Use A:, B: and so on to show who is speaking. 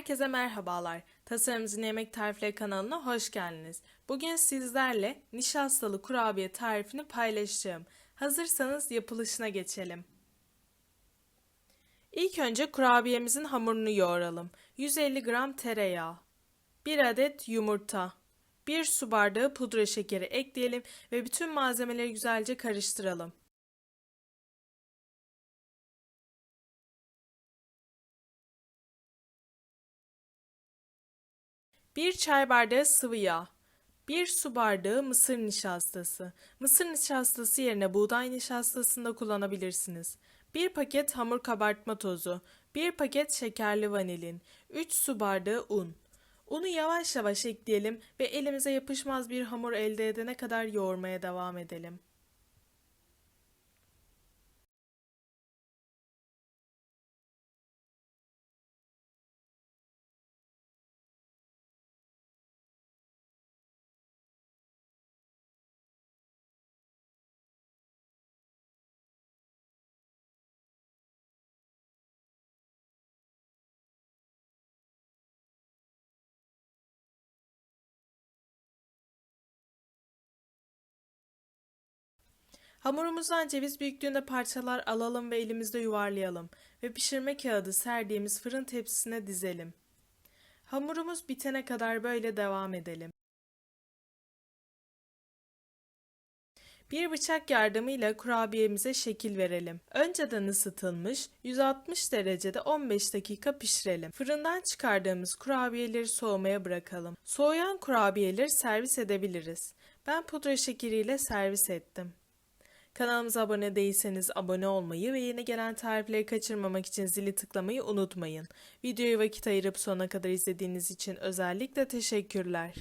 A: Herkese merhabalar. Tasarımcı Yemek Tarifleri kanalına hoş geldiniz. Bugün sizlerle nişastalı kurabiye tarifini paylaşacağım. Hazırsanız yapılışına geçelim. İlk önce kurabiyemizin hamurunu yoğuralım. 150 gram tereyağı, 1 adet yumurta, 1 su bardağı pudra şekeri ekleyelim ve bütün malzemeleri güzelce karıştıralım. 1 çay bardağı sıvı yağ, 1 su bardağı mısır nişastası. Mısır nişastası yerine buğday nişastasını da kullanabilirsiniz. 1 paket hamur kabartma tozu, 1 paket şekerli vanilin, 3 su bardağı un. Unu yavaş yavaş ekleyelim ve elimize yapışmaz bir hamur elde edene kadar yoğurmaya devam edelim. Hamurumuzdan ceviz büyüklüğünde parçalar alalım ve elimizde yuvarlayalım ve pişirme kağıdı serdiğimiz fırın tepsisine dizelim. Hamurumuz bitene kadar böyle devam edelim. Bir bıçak yardımıyla kurabiyemize şekil verelim. Önceden ısıtılmış 160 derecede 15 dakika pişirelim. Fırından çıkardığımız kurabiyeleri soğumaya bırakalım. Soğuyan kurabiyeleri servis edebiliriz. Ben pudra şekeriyle servis ettim. Kanalımıza abone değilseniz abone olmayı ve yeni gelen tarifleri kaçırmamak için zili tıklamayı unutmayın. Videoyu vakit ayırıp sona kadar izlediğiniz için özellikle teşekkürler.